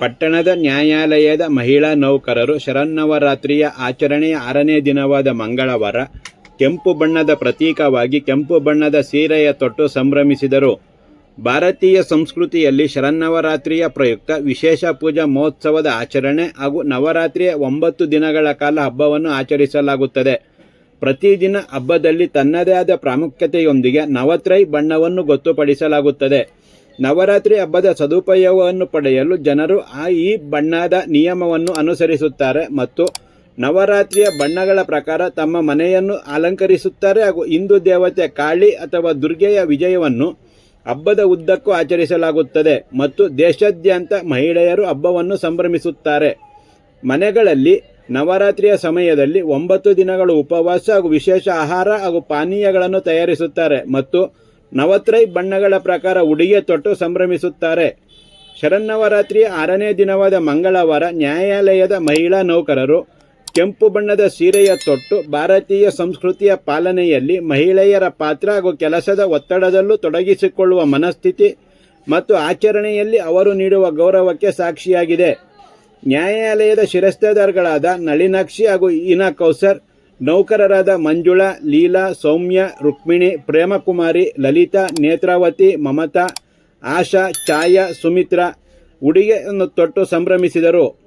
ಪಟ್ಟಣದ ನ್ಯಾಯಾಲಯದ ಮಹಿಳಾ ನೌಕರರು ಶರನ್ನವರಾತ್ರಿಯ ಆಚರಣೆಯ ಆರನೇ ದಿನವಾದ ಮಂಗಳವಾರ ಕೆಂಪು ಬಣ್ಣದ ಪ್ರತೀಕವಾಗಿ ಕೆಂಪು ಬಣ್ಣದ ಸೀರೆಯ ತೊಟ್ಟು ಸಂಭ್ರಮಿಸಿದರು. ಭಾರತೀಯ ಸಂಸ್ಕೃತಿಯಲ್ಲಿ ಶರನ್ನವರಾತ್ರಿಯ ಪ್ರಯುಕ್ತ ವಿಶೇಷ ಪೂಜಾ ಮಹೋತ್ಸವದ ಆಚರಣೆ ಹಾಗೂ ನವರಾತ್ರಿಯ ಒಂಬತ್ತು ದಿನಗಳ ಕಾಲ ಹಬ್ಬವನ್ನು ಆಚರಿಸಲಾಗುತ್ತದೆ. ಪ್ರತಿದಿನ ಹಬ್ಬದಲ್ಲಿ ತನ್ನದೇ ಆದ ಪ್ರಾಮುಖ್ಯತೆಯೊಂದಿಗೆ ನವತ್ರೈ ಬಣ್ಣವನ್ನು ಗೊತ್ತುಪಡಿಸಲಾಗುತ್ತದೆ. ನವರಾತ್ರಿ ಹಬ್ಬದ ಸದುಪಯೋಗವನ್ನು ಪಡೆಯಲು ಜನರು ಆ ಈ ಬಣ್ಣದ ನಿಯಮವನ್ನು ಅನುಸರಿಸುತ್ತಾರೆ ಮತ್ತು ನವರಾತ್ರಿಯ ಬಣ್ಣಗಳ ಪ್ರಕಾರ ತಮ್ಮ ಮನೆಯನ್ನು ಅಲಂಕರಿಸುತ್ತಾರೆ ಹಾಗೂ ಹಿಂದೂ ದೇವತೆ ಕಾಳಿ ಅಥವಾ ದುರ್ಗೆಯ ವಿಜಯವನ್ನು ಹಬ್ಬದ ಉದ್ದಕ್ಕೂ ಆಚರಿಸಲಾಗುತ್ತದೆ ಮತ್ತು ದೇಶಾದ್ಯಂತ ಮಹಿಳೆಯರು ಹಬ್ಬವನ್ನು ಸಂಭ್ರಮಿಸುತ್ತಾರೆ. ಮನೆಗಳಲ್ಲಿ ನವರಾತ್ರಿಯ ಸಮಯದಲ್ಲಿ ಒಂಬತ್ತು ದಿನಗಳು ಉಪವಾಸ ಹಾಗೂ ವಿಶೇಷ ಆಹಾರ ಹಾಗೂ ಪಾನೀಯಗಳನ್ನು ತಯಾರಿಸುತ್ತಾರೆ ಮತ್ತು ನವತ್ರೈ ಬಣ್ಣಗಳ ಪ್ರಕಾರ ಉಡುಗೆ ತೊಟ್ಟು ಸಂಭ್ರಮಿಸುತ್ತಾರೆ. ಶರನ್ನವರಾತ್ರಿ ಆರನೇ ದಿನವಾದ ಮಂಗಳವಾರ ನ್ಯಾಯಾಲಯದ ಮಹಿಳಾ ನೌಕರರು ಕೆಂಪು ಬಣ್ಣದ ಸೀರೆಯ ತೊಟ್ಟು ಭಾರತೀಯ ಸಂಸ್ಕೃತಿಯ ಪಾಲನೆಯಲ್ಲಿ ಮಹಿಳೆಯರ ಪಾತ್ರ ಹಾಗೂ ಕೆಲಸದ ಒತ್ತಡದಲ್ಲೂ ತೊಡಗಿಸಿಕೊಳ್ಳುವ ಮನಸ್ಥಿತಿ ಮತ್ತು ಆಚರಣೆಯಲ್ಲಿ ಅವರು ನೀಡುವ ಗೌರವಕ್ಕೆ ಸಾಕ್ಷಿಯಾಗಿದೆ. ನ್ಯಾಯಾಲಯದ ಶಿರಸ್ತೇದಾರ್ಗಳಾದ ನಳಿನಾಕ್ಷಿ ಹಾಗೂ ಇನಾ ಕೌಸರ್ ನೌಕರರಾದ ಮಂಜುಳಾ, ಲೀಲಾ, ಸೌಮ್ಯ, ರುಕ್ಮಿಣಿ, ಪ್ರೇಮಕುಮಾರಿ, ಲಲಿತಾ, ನೇತ್ರಾವತಿ, ಮಮತಾ, ಆಶಾ, ಛಾಯಾ, ಸುಮಿತ್ರಾ, ಉಡುಗೆಯನ್ನು ತೊಟ್ಟು ಸಂಭ್ರಮಿಸಿದರು.